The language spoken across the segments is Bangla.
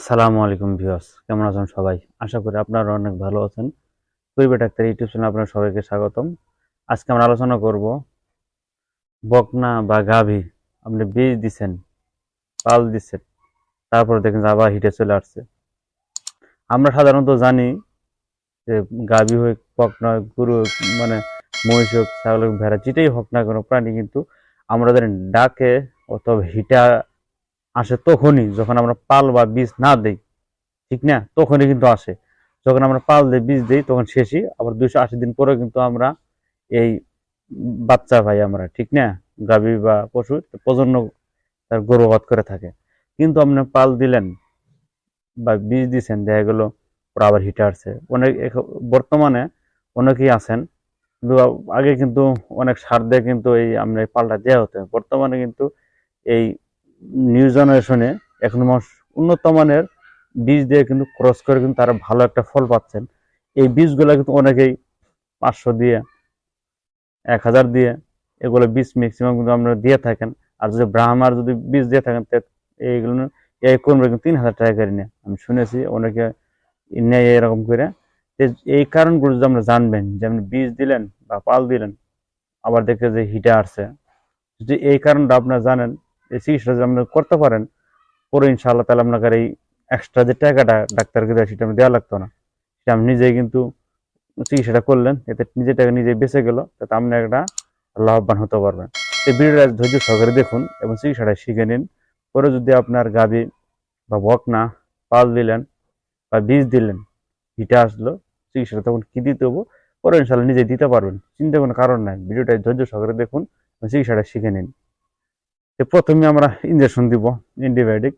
আসসালামু আলাইকুম ভিউয়ার্স, কেমন আছেন সবাই? আশা করি আপনারা অনেক ভালো আছেন। পরিবার ডাক্তার ইউটিউব চ্যানেলে আপনার সবাইকে স্বাগতম। আজকে আমরা আলোচনা করব বকনা বা গাভী। আপনি বীজ দিছেন, পাল দিচ্ছেন তারপর দেখেন আবার হিটে চলে আসছে। আমরা সাধারণত জানি যে গাভী হোক, বকনা হোক, গরু হোক মানে মহিষ হোক, ছাগল হোক, ভেড়া, যেটাই হোক না কোনো, প্রাণী কিন্তু আমরা জানি ডাকে অথবা হিটা আসে তখনই যখন আমরা পাল বা বীজ না দেই, ঠিক না? তখনই কিন্তু আসে। যখন আমরা পাল দিয়ে বীজ দিই, তখন শেষই। আবার দুইশো আশি দিন পরে কিন্তু আমরা এই বাচ্চা ভাই আমরা, ঠিক না? গাভী বা পশু প্রজন্ম তার গর্ভপাত করে থাকে। কিন্তু আপনি পাল দিলেন বা বীজ দিয়েছেন দেখা গেল ওরা আবার হিটে আসছে অনেক বর্তমানে অনেকেই আছেন, কিন্তু আগে কিন্তু অনেক সার দিয়ে কিন্তু এই আমরা পালটা দেওয়া হতো। বর্তমানে কিন্তু এই নিউ জেনারেশনে এখন মানুষ উন্নত মানের বীজ দিয়ে কিন্তু ক্রস করে কিন্তু তারা ভালো একটা ফল পাচ্ছেন। এই বীজগুলো কিন্তু অনেকেই পাঁচশো দিয়ে, এক হাজার দিয়ে এগুলো বীজ ম্যাক্সিমাম কিন্তু আপনারা দিয়ে থাকেন। আর যদি ব্রাহ্মার যদি বীজ দিয়ে থাকেন এইগুলো এই কমবে কিন্তু তিন হাজার টাকা করে নিয়ে। আমি শুনেছি অনেকে নেয় এরকম করে। এই কারণগুলো যদি আমরা জানবেন যে আপনি বীজ দিলেন বা পাল দিলেন, আবার দেখে যে হিটে আসছে। যদি এই কারণটা আপনারা জানেন এই চিকিৎসা যদি আপনি করতে পারেন, পরে ইনশাআল্লাহ তাহলে আপনাকে এই এক্সট্রা যে টাকাটা ডাক্তারকে দেয় সেটা দেওয়া লাগতো না। সেটা আমি নিজেই কিন্তু চিকিৎসাটা করলেন, এতে নিজের টাকা নিজে বেঁচে গেল, তাতে আপনি একটা লাভবান হতে পারবেন। এই ভিডিওটা ধৈর্য সহকারে দেখুন এবং চিকিৎসাটা শিখে নিন। পরে যদি আপনার গাভী বা বকনা, পাল দিলেন বা বীজ দিলেন, হিটে আসলো, চিকিৎসাটা তখন কী দিতে হব? পরে ইনশাল্লাহ নিজে দিতে পারবেন। চিন্তা কোনো কারণ নাই। ভিডিওটা ধৈর্য সহকারে দেখুন চিকিৎসাটা শিখে নিন। প্রথমে আমরা ইঞ্জেকশন দিব antibiotic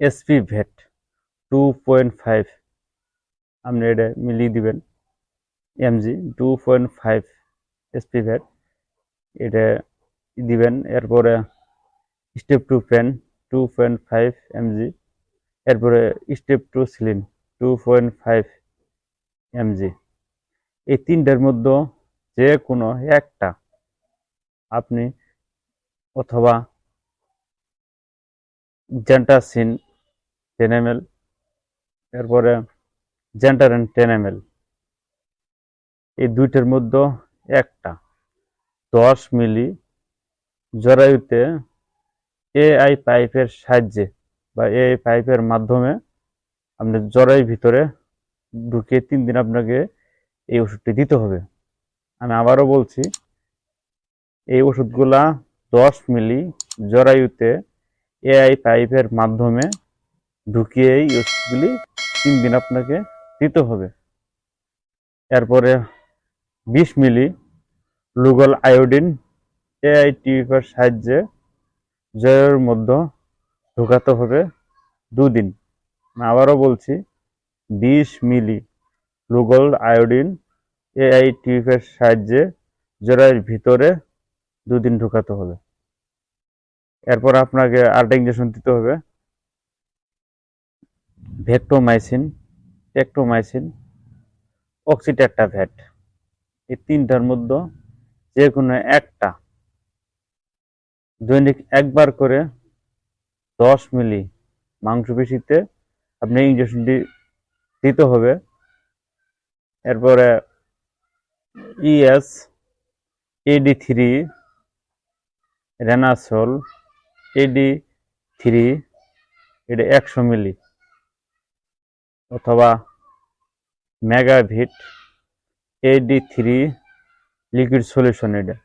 SP vet two point five আপনি এটা মিলিয়ে দিবেন MG two point five SP vet এটা দিবেন, এরপরে streptopen two point five MG এরপরে streptocillin two point five MG এই তিনটার মধ্যে যে কোনো একটা আপনি অথবা জেন্টাসিন টেন এম এল এরপরে জেন্টারেন টেন এম এল এই দুইটার মধ্যে একটা দশ মিলি জরায়ুতে এআই পাইপের সাহায্যে বা এআই পাইপের মাধ্যমে আপনি জরায়ুর ভিতরে ঢুকিয়ে তিন দিন আপনাকে এই ওষুধটি দিতে হবে। আমি আবারও বলছি, এই ওষুধগুলা দশ মিলি জরায়ুতে এআই পাইপের মাধ্যমে ঢুকিয়ে এই ওষুধগুলি তিন দিন আপনাকে দিতে হবে। এরপরে বিশ মিলি লুগল আয়োডিন এআই টিউবের সাহায্যে জয়ের মধ্যে ঢোকাতে হবে দুদিন। আবারও বলছি, বিশ মিলি লুগল আয়োডিন এআই টিউবের সাহায্যে জরায়ের ভিতরে দুদিন ঢোকাতে হবে। এরপর আপনাকে আরেকটা ইঞ্জেকশন দিতে হবে। ভেক্টোমাইসিন টেক্টোমাইসিন অক্সিটেক্টা ভ্যাট এই তিনটার মধ্যে যে কোনো একটা দৈনিক একবার করে দশ মিলি মাংসপেশিতে আপনি ইঞ্জেকশনটি দিতে হবে। এরপরে ES AD three Renasol AD three এটা একশো মিলি, অথবা Megavit AD three liquid solution এটা।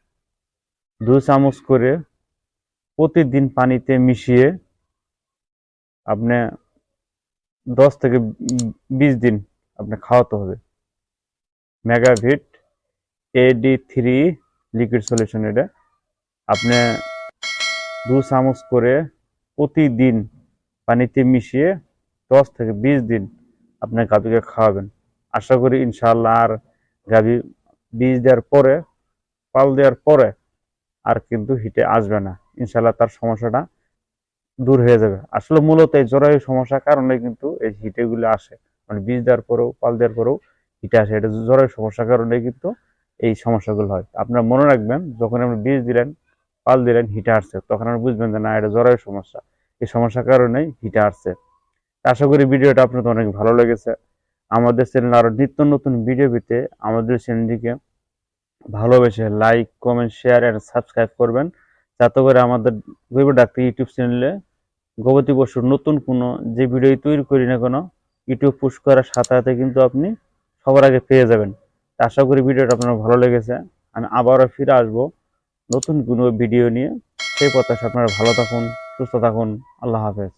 দু চামচ করে প্রতিদিন পানিতে মিশিয়ে আপনি দশ থেকে বিশ দিন আপনি খাওয়াতে হবে। Megavit AD three liquid solution এটা। আপনি দু চামচ করে প্রতিদিন পানিতে মিশিয়ে দশ থেকে বিশ দিন আপনার গাভীকে খাওয়াবেন। আশা করি ইনশাল্লাহ আর গাভী বীজ দেওয়ার পরে, পাল দেওয়ার পরে আর কিন্তু হিটে আসবে না। ইনশাল্লাহ তার সমস্যাটা দূর হয়ে যাবে। আসলে মূলত এই জরায়ু সমস্যার কারণে কিন্তু এই হিটেগুলো আসে। মানে বীজ দেওয়ার পরেও, পাল দেওয়ার পরেও হিটে আসে। এটা জরায়ু সমস্যার কারণে কিন্তু এই সমস্যাগুলো হয়। আপনারা মনে রাখবেন, যখন আপনি বীজ দিলেন পাল দিলেন, হিটে আসছে। তখন আপনি বুঝবেন যে না, এটা জরায়ু সমস্যা। এই সমস্যার কারণেই হিটে আসছে। আশা করি ভিডিওটা আপনাদের অনেক ভালো লেগেছে। আমাদের চ্যানেল আরও নিত্য নতুন ভিডিও পেতে আমাদের চ্যানেলটিকে ভালোবেসে like comment share and subscribe করবেন। যাতে করে আমাদের গরিব ডাক্তার ইউটিউব চ্যানেলে গবাদি পশুর নতুন কোনো যে ভিডিও তৈরি করি না কোনো, ইউটিউব পুশ করার সাথে সাথে কিন্তু আপনি সবার আগে পেয়ে যাবেন। আশা করি ভিডিওটা আপনার ভালো লেগেছে। আমি আবারও ফিরে আসব। নতুন কোনো ভিডিও নিয়ে সেই প্রত্যাশা আপনারা ভালো থাকুন সুস্থ থাকুন আল্লাহ হাফেজ।